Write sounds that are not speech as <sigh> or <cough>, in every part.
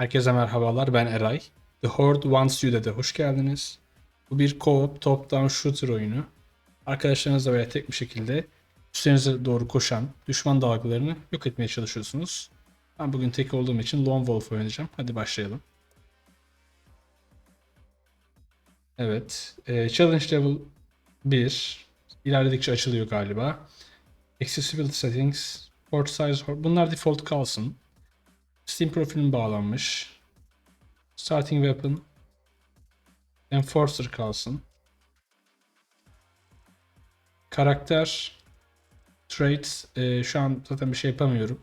Herkese merhabalar ben Eray. The Horde Wants You dedi. Hoş geldiniz. Bu bir co-op top-down shooter oyunu. Arkadaşlarınızla veya tek bir şekilde üstlerinize doğru koşan düşman dalgalarını yok etmeye çalışıyorsunuz. Ben bugün tek olduğum için Lone Wolf oynayacağım. Hadi başlayalım. Evet. e, challenge level 1. İlerledikçe açılıyor galiba. Accessibility settings. Port size. Bunlar default kalsın. Steam profilim bağlanmış. Starting weapon. Enforcer kalsın. Karakter. Traits. e, şu an zaten bir şey yapamıyorum.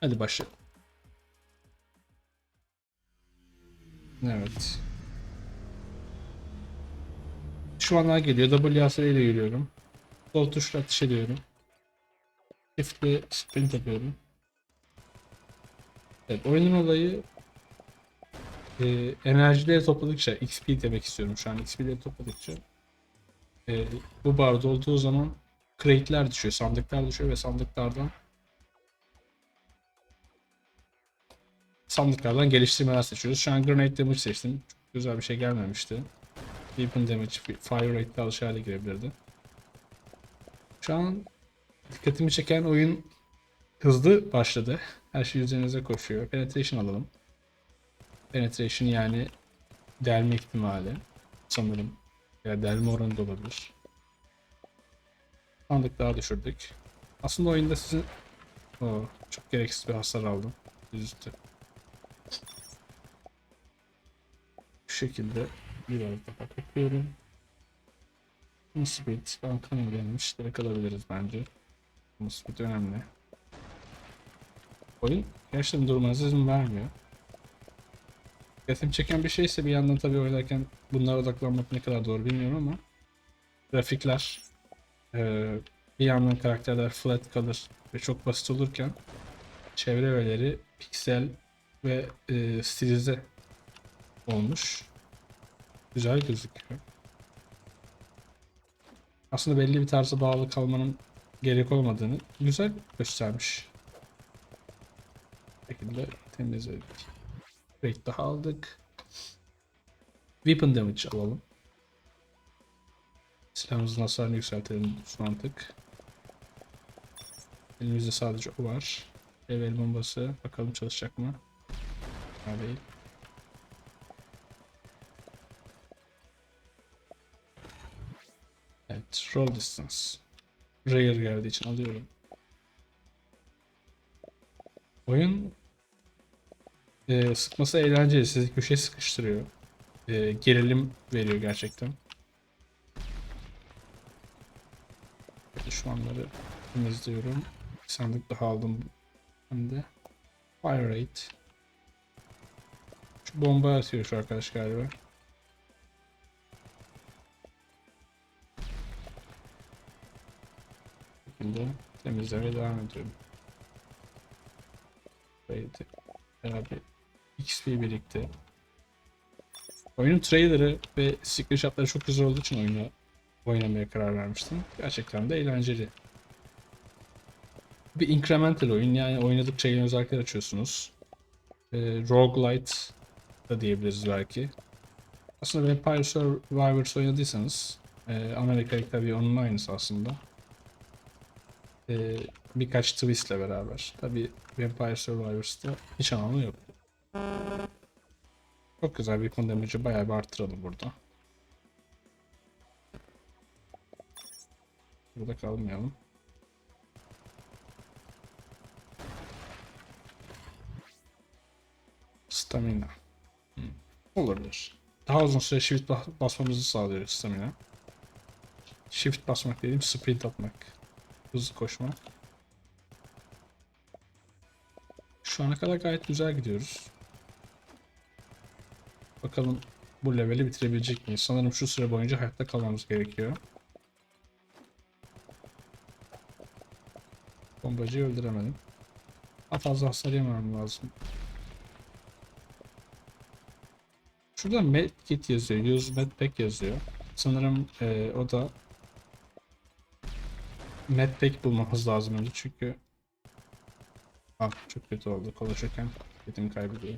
Hadi başlayalım. Evet. Şu anlar geliyor. W ile yürüyorum. Sol tuşla ateş ediyorum. Shift'le sprint yapıyorum. Evet, oyunun olayı e, enerjileri topladıkça XP demek istiyorum şu an. XP'leri topladıkça e, bu bar olduğu zaman crate'ler düşüyor, sandıklar düşüyor ve sandıklardan sandıklardan geliştirmeler seçiyoruz. Şu an grenade damage seçtim. Çok güzel bir şey gelmemişti. Weapon damage, fire rate daha aşağıya girebilirdi. Şu an dikkatimi çeken oyun hızlı başladı. Her şey üzerinize koşuyor. Penetration alalım. Penetration yani delme ihtimali sanırım. Ya delme oranı da olabilir. Sandık daha düşürdük. Aslında oyunda sizin Oo, çok gereksiz bir hasar aldım. Üzdü. Bu şekilde biraz daha takıyorum. Speed bankanın gelmiş. Direkt alabiliriz bence. Speed önemli. Oyun gerçekten durmanıza izin vermiyor. Dikkatimi çeken bir şeyse bir yandan tabii oynarken bunlara odaklanmak ne kadar doğru bilmiyorum ama grafikler eee, bir yandan karakterler flat kalır ve çok basit olurken çevre öğeleri piksel ve eee stilize olmuş. Güzel gözüküyor. Aslında belli bir tarza bağlı kalmanın gerek olmadığını güzel göstermiş şekilde temizledik. Rate daha aldık. Weapon damage alalım. Silahımızın hasarını yükseltelim düz mantık. Elimizde sadece o var. Level bombası. Bakalım çalışacak mı? Ha değil. Evet. Roll distance. Rare geldiği için alıyorum. Oyun e, sıkması eğlenceli. Sizi köşeye sıkıştırıyor. E, gerilim veriyor gerçekten. Düşmanları temizliyorum. Bir sandık daha aldım. Hem de fire rate. Şu bomba atıyor şu arkadaş galiba. Şekilde temizlemeye devam ediyorum. Beraber XP birikti. Oyunun trailerı ve screenshotları çok güzel olduğu için oyunu oynamaya karar vermiştim. Gerçekten de eğlenceli. Bir incremental oyun yani oynadıkça yeni özellikler açıyorsunuz. E, roguelite da diyebiliriz belki. Aslında Vampire Survivors oynadıysanız e, Amerika tabii onun aynısı aslında. E, birkaç twistle beraber. Tabii Vampire Survivors'ta hiç anlamı yok. Çok güzel bir konu damage'ı bayağı bir arttıralım burada. Burada kalmayalım. Stamina. Hmm. Olabilir. Daha uzun süre shift bas- basmamızı sağlıyor stamina. Shift basmak dediğim sprint atmak. Hızlı koşmak. Şu ana kadar gayet güzel gidiyoruz. Bakalım bu leveli bitirebilecek miyiz? Sanırım şu süre boyunca hayatta kalmamız gerekiyor. Bombacıyı öldüremedim. Daha fazla hasar yemem lazım. Şurada medkit yazıyor. Use medpack yazıyor. Sanırım eee, o da medpack bulmamız lazım önce çünkü Ah çok kötü oldu konuşurken. dikkatimi kaybediyor.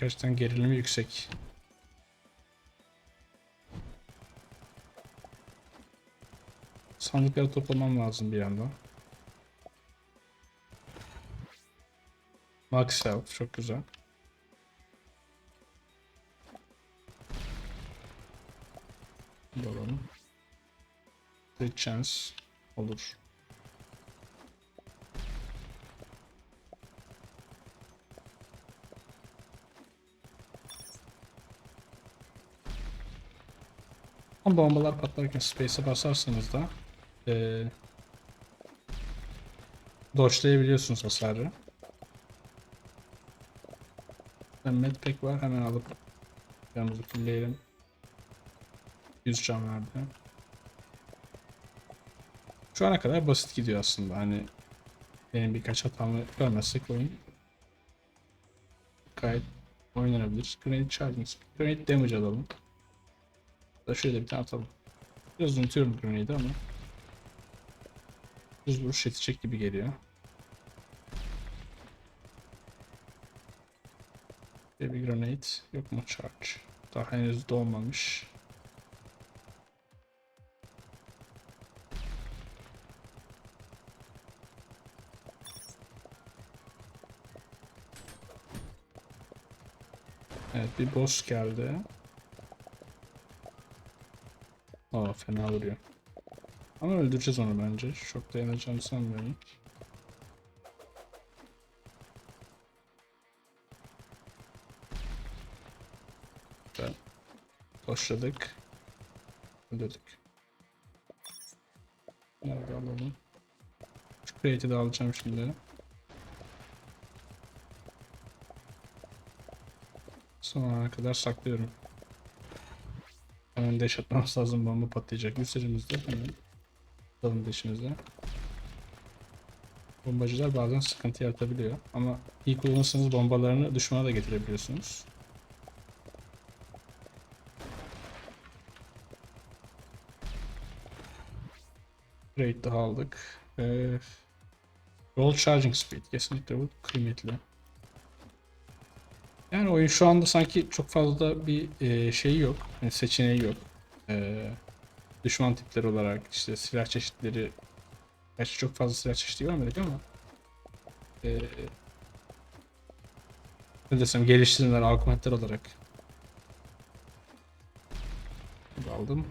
Gerçekten gerilimi yüksek. Sandıkları toplamam lazım bir yandan. Max Health çok güzel. Bakalım. Crit Chance olur. Ama bombalar patlarken space'e basarsanız da eee dodge'layabiliyorsunuz hasarı. Medpack var hemen alıp yanımızı fullleyelim. 100 can verdi. Şu ana kadar basit gidiyor aslında. Hani benim birkaç hatamı görmezsek oyun gayet oynanabilir. Grenade Charging. Grenade Damage alalım. Da şöyle bir tane atalım. Biraz unutuyorum Grenade'i ama düz vuruş yetecek gibi geliyor. Baby Grenade yok mu charge? Daha henüz doğmamış. Evet bir boss geldi. Aa fena vuruyor. Ama öldüreceğiz onu bence. Çok dayanacağını sanmıyorum. Güzel. Başladık. Öldürdük. Nerede alalım? Şu crate'i de alacağım şimdi. Son ana kadar saklıyorum. Hemen deş atmamız lazım bomba patlayacak. Üstlerimizde hemen dalın deşimize. Bombacılar bazen sıkıntı yaratabiliyor. Ama iyi kullanırsanız bombalarını düşmana da getirebiliyorsunuz. Rate daha aldık. Ee, roll charging speed kesinlikle bu kıymetli. Yani oyun şu anda sanki çok fazla bir e, şeyi yok. Yani seçeneği yok. E, düşman tipleri olarak işte silah çeşitleri Gerçi çok fazla silah çeşidi görmedik ama e, ne desem geliştirilen argumentler olarak aldım.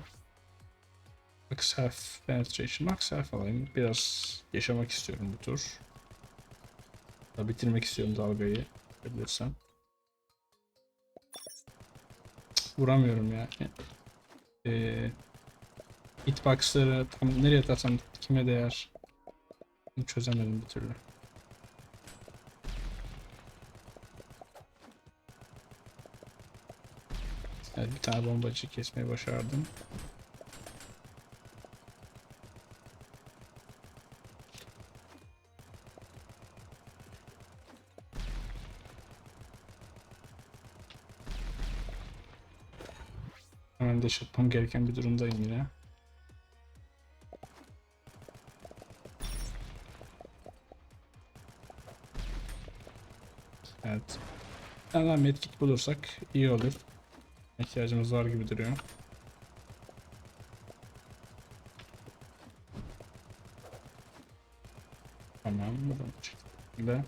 Max Health Penetration. Max Health alayım. Biraz yaşamak istiyorum bu tur. Da bitirmek istiyorum dalgayı. Bilirsem. Vuramıyorum ya. Ee, hitboxları tam nereye atarsam kime değer? Bunu çözemedim bir türlü. Evet, bir tane bombacı kesmeyi başardım. De yapmam gereken bir durumdayım yine. Evet. Hemen medkit bulursak iyi olur. İhtiyacımız var gibi duruyor. Tamam. şekilde.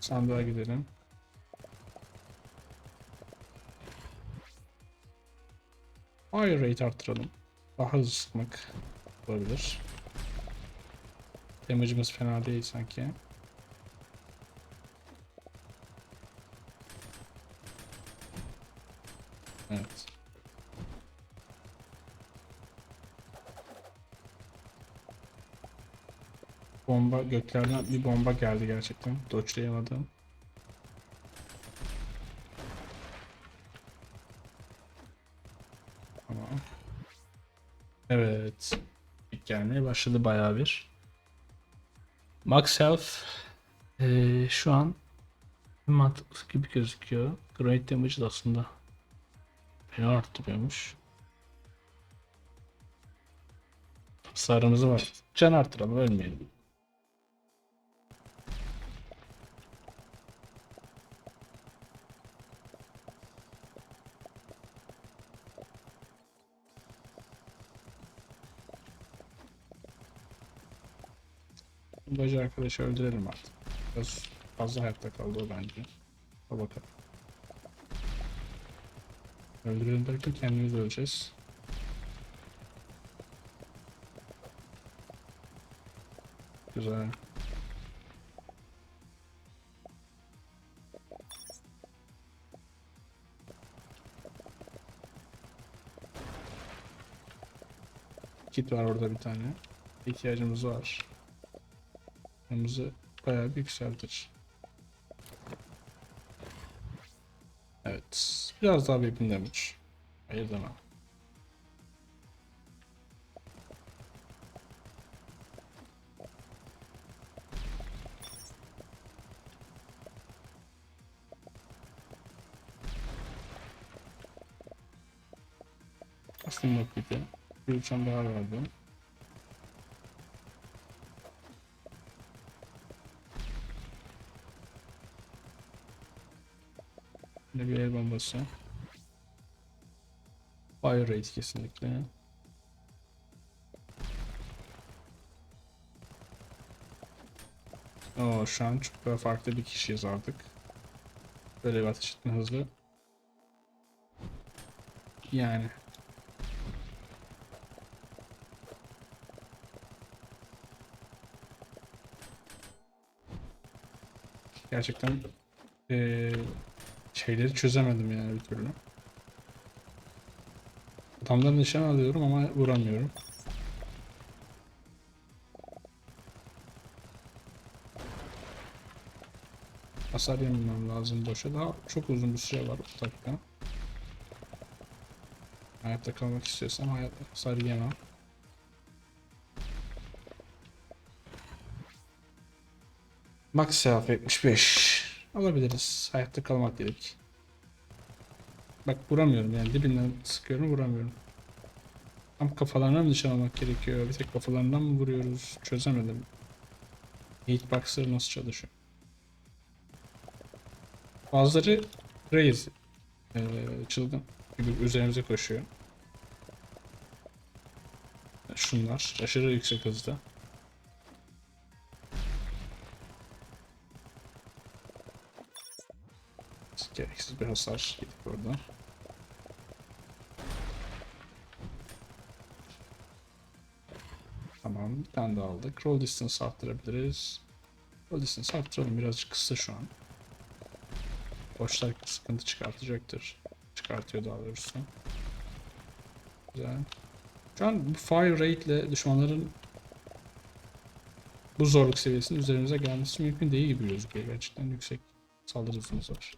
Sandığa gidelim. Fire rate arttıralım. Daha hızlı sıkmak olabilir. Damage'ımız fena değil sanki. Evet. Bomba göklerden bir bomba geldi gerçekten. Dodge'layamadım. gelmeye başladı bayağı bir. Max Health ee, şu an mantıklı gibi gözüküyor. Great Damage da aslında beni arttırıyormuş. Sarımızı var. Can arttıralım ölmeyelim. Bacı arkadaşı öldürelim artık. Biraz fazla hayatta kaldı o bence. O bakalım. Öldürelim derken kendimiz öleceğiz. Güzel. Kit var orada bir tane. İhtiyacımız var. Canımızı bayağı bir yükseltir. Evet. Biraz daha weapon damage. Hayır demem. Aslında bir de bir uçan daha vardı. Yine bir el bombası. Fire rate kesinlikle. Oo, şu an çok daha farklı bir kişiyiz artık. Böyle bir ateş etme hızlı. Yani. Gerçekten eee şeyleri çözemedim yani bir türlü. Adamdan nişan alıyorum ama vuramıyorum. Hasar yememem lazım boşa. Daha çok uzun bir süre var o dakika. Hayatta kalmak istiyorsam hayat hasar yemem. Max health 75. Alabiliriz. Hayatta kalmak gerek. Bak vuramıyorum yani dibinden sıkıyorum vuramıyorum. Tam kafalarına mı nişan almak gerekiyor? Bir tek kafalarından mı vuruyoruz? Çözemedim. Hitboxer nasıl çalışıyor? Bazıları crazy. Ee, çılgın gibi üzerimize koşuyor. Şunlar aşırı yüksek hızda. Hasar yedik orada. Tamam, bir tane daha aldık. Roll distance arttırabiliriz. Roll distance arttıralım birazcık kısa şu an. Boşlar sıkıntı çıkartacaktır. Çıkartıyor daha doğrusu. Güzel. Şu an bu fire rate ile düşmanların bu zorluk seviyesinin üzerimize gelmesi mümkün değil gibi gözüküyor. Gerçekten yüksek saldırı hızımız var.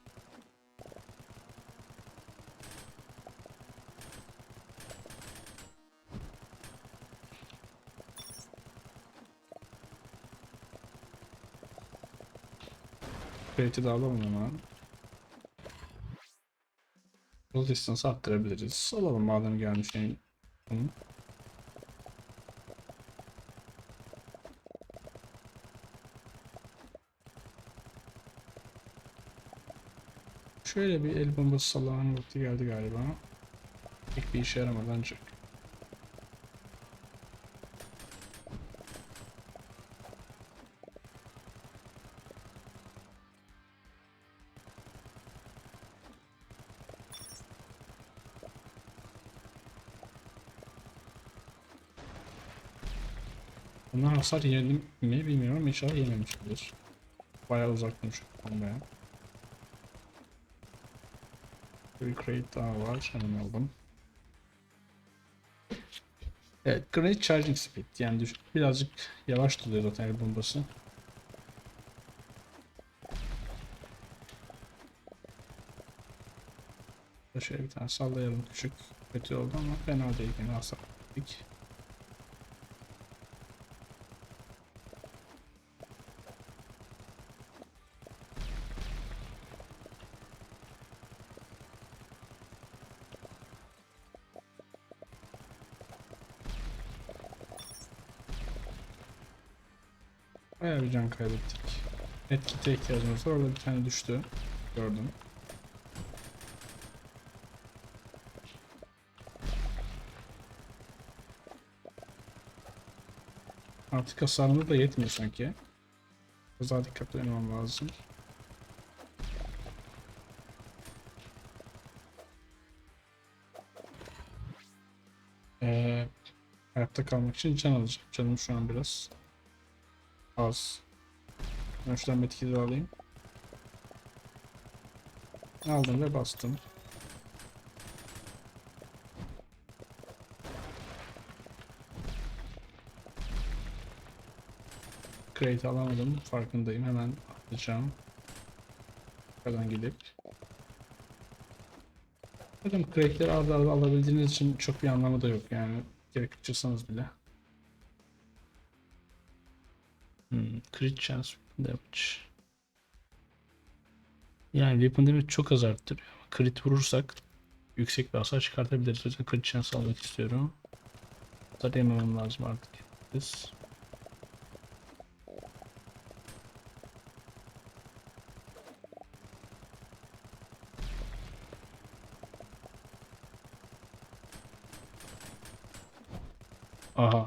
Crate'i de alalım hemen. Yol distance arttırabiliriz. Alalım madem gelmişken. Bunu. Şöyle bir el bombası sallamanın vakti geldi galiba. Pek bir işe yaramadı ancak. Hasar yedim mi bilmiyorum inşallah yememiştir. Bayağı uzaktım şu bombaya. Bir crate daha var. Hemen aldım. Evet, Grenade Charging Speed yani birazcık yavaş tutuyor zaten el bombası. Şöyle bir tane sallayalım küçük. Kötü oldu ama fena değil yine hasar ettik. Kaybettik. Net kit'e ihtiyacımız var. Orada bir tane düştü. Gördüm. Artık hasarımız da yetmiyor sanki. Biraz daha dikkatli oynamam lazım. Ee, hayatta kalmak için can alacağım. Canım şu an biraz az. Ben şuradan metkili alayım. Aldım ve bastım. Crate alamadım. Farkındayım. Hemen atacağım. Buradan gidip. Zaten crate'leri arda arda alabildiğiniz için çok bir anlamı da yok yani. Gerek çıksanız bile. Hmm, crit chance damage. Yani weapon damage çok az arttırıyor. Crit vurursak yüksek bir hasar çıkartabiliriz. O yüzden crit chance almak istiyorum. Da dememem lazım artık. Biz. Aha.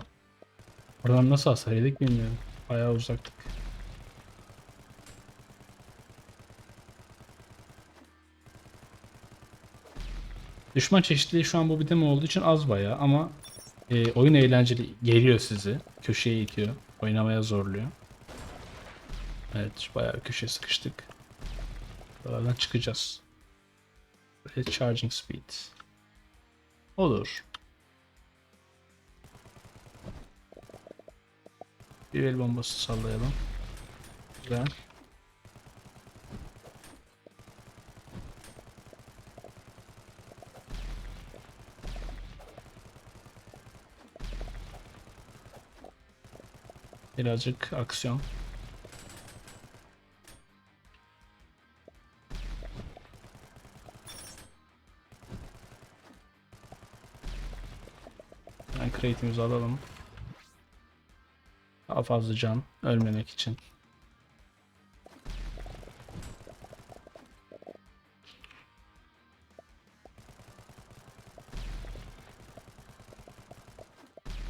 Oradan nasıl hasar yedik bilmiyorum. Bayağı uzaktık. Düşman çeşitliliği şu an bu bir demo olduğu için az bayağı ama e, oyun eğlenceli geliyor sizi. Köşeye itiyor. Oynamaya zorluyor. Evet bayağı köşeye sıkıştık. Buralardan çıkacağız. Böyle charging speed. Olur. Bir el bombası sallayalım. Güzel. Birazcık aksiyon. Ben crate'imizi alalım. Daha fazla can ölmemek için.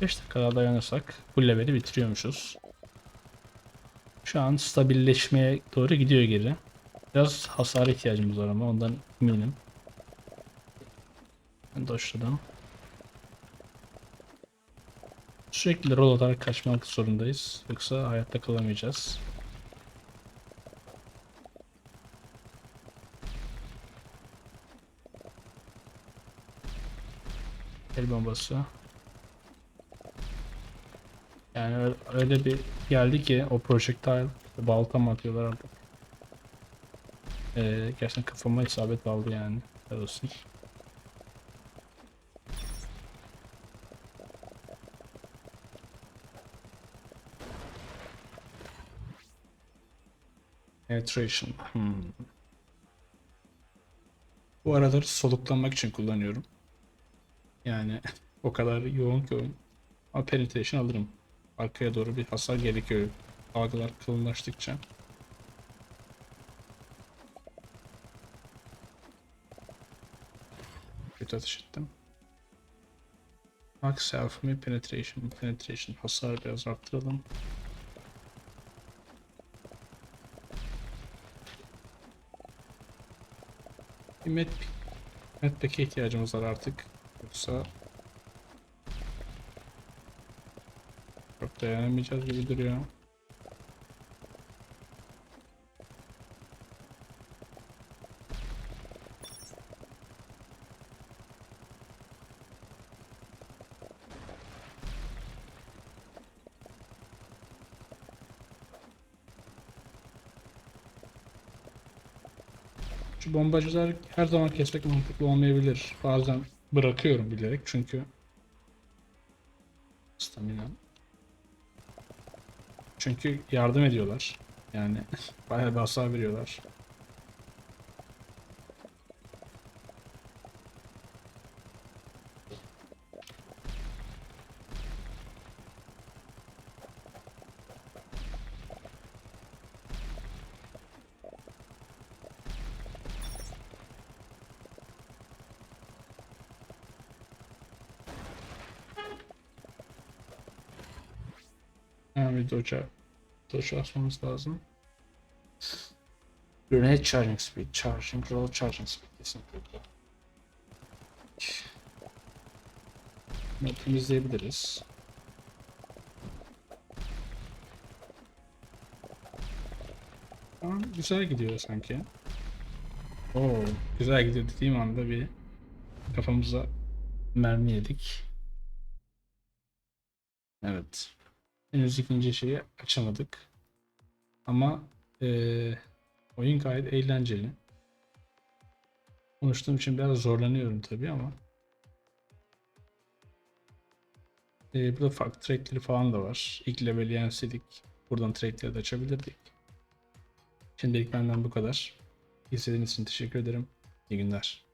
Beş dakika daha dayanırsak bu leveli bitiriyormuşuz. Şu an stabilleşmeye doğru gidiyor geri. Biraz hasar ihtiyacımız var ama ondan eminim. Doşladım. Sürekli rol atarak kaçmak zorundayız. Yoksa hayatta kalamayacağız. El bombası. Yani öyle- bir geldi ki o projectile balta mı atıyorlar artık. Ee, gerçekten kafama isabet aldı yani. Helal olsun. Penetration. Hmm. Bu araları soluklanmak için kullanıyorum. Yani <laughs> o kadar yoğun ki oyun. Ama penetration alırım. Arkaya doğru bir hasar gerekiyor. Algılar kalınlaştıkça. Kötü ateş ettim. Max self mi penetration penetration hasar biraz arttıralım. Bir med medpack'e ihtiyacımız var artık. Yoksa dayanamayacağız gibi duruyor. Şu bombacılar her zaman kesmek mantıklı olmayabilir. Bazen bırakıyorum bilerek çünkü Çünkü yardım ediyorlar. Yani <laughs> bayağı bir hasar veriyorlar. Ahmet Hoca doça asmamız lazım. Grenade charging speed, charging, roll charging speed kesinlikle. Bunu temizleyebiliriz. Aa, güzel gidiyor sanki. Oo, güzel gidiyor dediğim anda bir kafamıza mermi yedik. Evet. Henüz ikinci şeyi açamadık. Ama eee, oyun gayet eğlenceli. Konuştuğum için biraz zorlanıyorum tabii ama. Eee burada farklı trackleri falan da var. İlk level'i yenseydik buradan trackleri de açabilirdik. Şimdilik benden bu kadar. İzlediğiniz için teşekkür ederim. İyi günler.